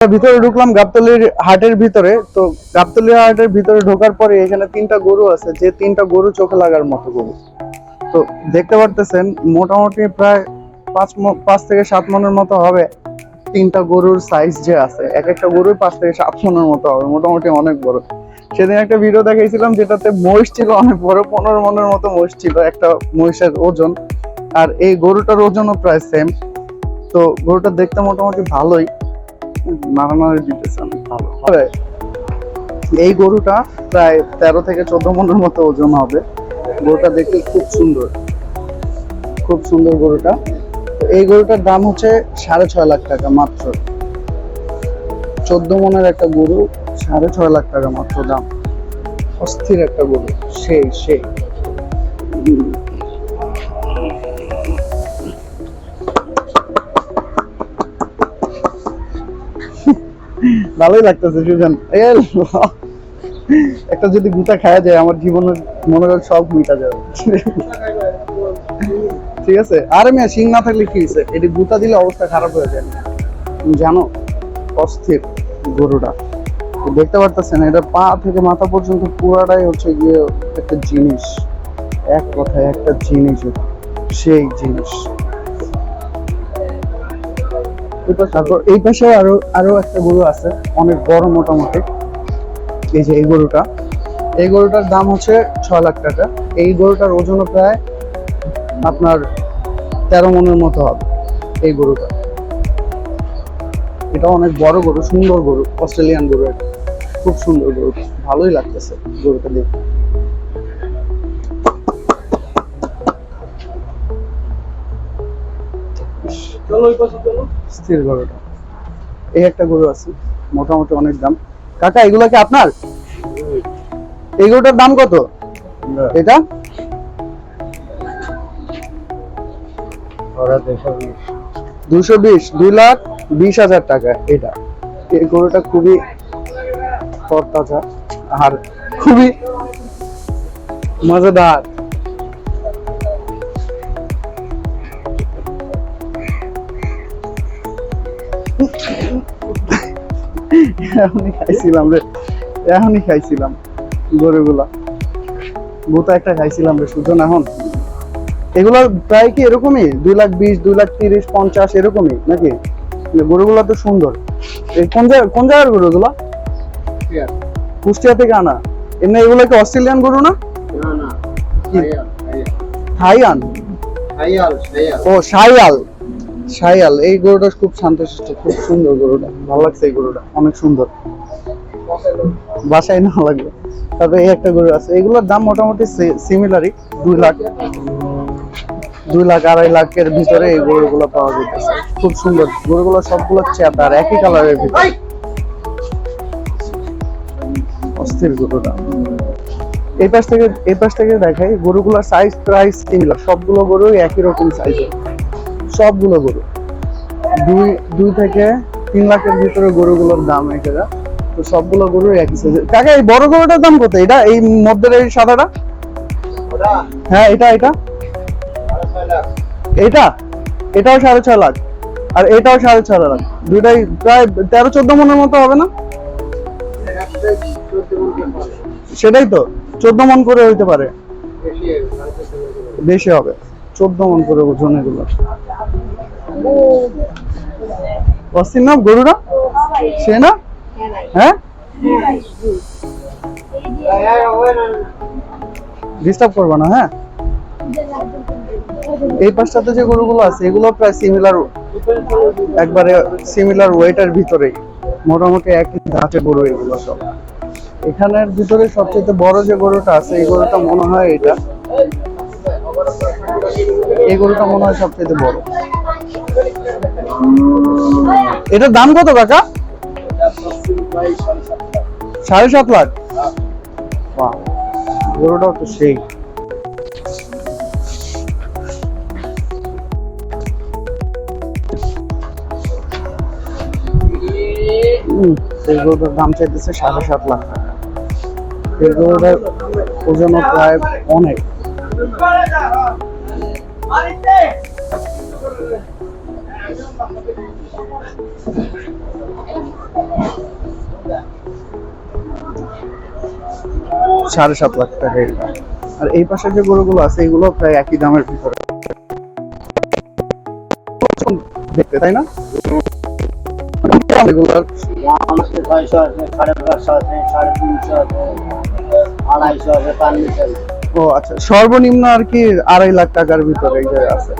ভিতরে ঢুকলাম গাবতলির হাটের ভিতরে, তো গাবতলির হাটের ভিতরে ঢোকার পরে এখানে তিনটা গরু আছে, যে তিনটা গরু চোখে লাগার মতো গরু। তো দেখতে পারতেছেন, মোটামুটি প্রায় পাঁচ পাঁচ থেকে সাত মনের মতো হবে তিনটা গরুর সাইজ যে আছে। এক একটা গরুর পাঁচ থেকে সাত মনের মতো হবে, মোটামুটি অনেক বড়। সেদিন একটা ভিডিও দেখাইছিলাম যেটাতে মহিষ ছিল, অনেক বড়, পনেরো মনের মতো মহিষ ছিল, একটা মহিষের ওজন। আর এই গরুটার ওজনও প্রায় সেম তো গরুটা দেখতে মোটামুটি ভালোই। মারামারি দিতেছে অনেক ভালো। এই গরুটা প্রায় তেরো থেকে চোদ্দ মনের মতো ওজন হবে। গরুটা দেখতে খুব সুন্দর। খুব সুন্দর গরুটা। এই গরুটার দাম হচ্ছে সাড়ে ছয় লাখ টাকা মাত্র। চোদ্দ মনের একটা গরু, সাড়ে ছয় লাখ টাকা মাত্র দাম। অস্থির একটা গরু, সেই সেই। ভালোই লাগতেছে, সুজন। একটা যদি গুতা খাওয়া যায়, আমার জীবনের মনে হয় সব মিটা যাবে। ঠিক আছে? আর মেয়ে, শিং না থাকলে কি হয়েছে? এটি গুতা দিলে অবস্থা খারাপ হয়ে যায়। জানো, অস্থির গরুটা। দেখতে পারতেছেন, এটা পা থেকে মাথা পর্যন্ত পুরাটাই হচ্ছে গিয়ে একটা জিনিস। এক কথায় একটা জিনিস, সেই জিনিস। তারপর এই পাশে আরও আরও একটা গরু আছে, অনেক বড় মোটামুটি। এই যে এই গরুটা। এই গরুটার দাম হচ্ছে ছয় লাখ টাকা। এই গরুটার ওজনও প্রায় আপনার তেরো মনের মতো হবে, এই গরুটা। এটা অনেক বড় গরু, সুন্দর গরু, অস্ট্রেলিয়ান গরু খুব সুন্দর গরু, ভালোই লাগতেছে গরুটা দেখতে। স্থির গরুটা। এই একটা গরু আছে মোটামুটি অনেক দাম। কাকা এগুলো কি আপনার? এই গরুটার দাম কত? এটা? দুশো বিশ। দুই লাখ বিশ হাজার টাকা এটা। এই গরুটা খুবই তরতাজা আর খুবই মজাদার। এখনই খাইছিলাম রে এখনই খাইছিলাম গরুগুলা। গোটা একটা খাইছিলাম রে সুজন এখন। এগুলো প্রায় কি এরকমই? দুই লাখ বিশ দুই লাখ তিরিশ পঞ্চাশ এরকমই নাকি? গরুগুলা তো সুন্দর। এই কোন জায়গা কোন জায়গার গরু এগুলা? কুষ্টিয়া। থেকে আনা। এমনি এগুলো কি অস্ট্রেলিয়ান গরু না? থাইয়ান ও সাইয়াল সাইয়াল এই গরুটা খুব শান্তশিষ্ট, খুব সুন্দর গরুটা। ভালো লাগছে এই গরুটা, অনেক সুন্দর। বাসায় না লাগবে তবে এই একটা গরু আছে, এগুলোর দাম মোটামুটি সিমিলারই দুই লাখ দুই লাখ আড়াই লাখের ভিতরে এই গরুগুলো পাওয়া যেতেছে খুব সুন্দর, গরুগুলো সবগুলো চেতার একই কালারের ভিতরে। অস্থির গরুটা। এই পাশ থেকে, এই পাশ থেকে দেখাই, গরুগুলোর সাইজ প্রাইস সিমিলার সবগুলো গরু একই রকম সাইজের সবগুলো গরু। দুই দুই থেকে তিন লাখের ভিতরে গরুগুলোর দাম এটা তো সবগুলো গরু একই সাইজের কাকা এই বড় গরুটার দাম কত? এটা এই মধ্যের এই সাদাটা? হ্যাঁ এটা এটা। এটা? এটাও সাড়ে ছয় লাখ। আর এটাও সাড়ে ছয় লাখ। দুইটাই প্রায় তেরো চোদ্দ মনের মতো হবে না? সেটাই তো। চোদ্দ মন করে হইতে পারে। বেশি হবে। চোদ্দ মন করে ওজন এগুলো। অস্থির না গরুরা? সে না হ্যাঁ? ডিস্টার্ব করব না হ্যাঁ? এই পাশটাতে যে গরুগুলো আছে, এগুলো প্রায় সিমিলার একবারে সিমিলার ওয়েটার ভিতরেই। মোটামুটি একই ধাঁচে গরু এগুলো সব। এখানের ভিতরে সবচেয়ে বড় যে গরুটা আছে, এই গরুটা মনে হয় এটা। এই গরুটা মনে হয় সবচেয়ে বড়। এটার দাম কত কাকা? সাড়ে সাত লাখ। গরুটাও তো সেই। গরুটার দাম চাইতেছে সাড়ে সাত লাখ। টাকা এই ওজনও প্রায় অনেক। সাড়ে সাত লাখ টাকা এটা আর এই পাশে যে গরুগুলো আছে এগুলো প্রায় একই দামের ভিতরে। দেখতে তাই না? আচ্ছা, সর্বনিম্ন আর কি আড়াই লাখ টাকার ভিতরে আছে।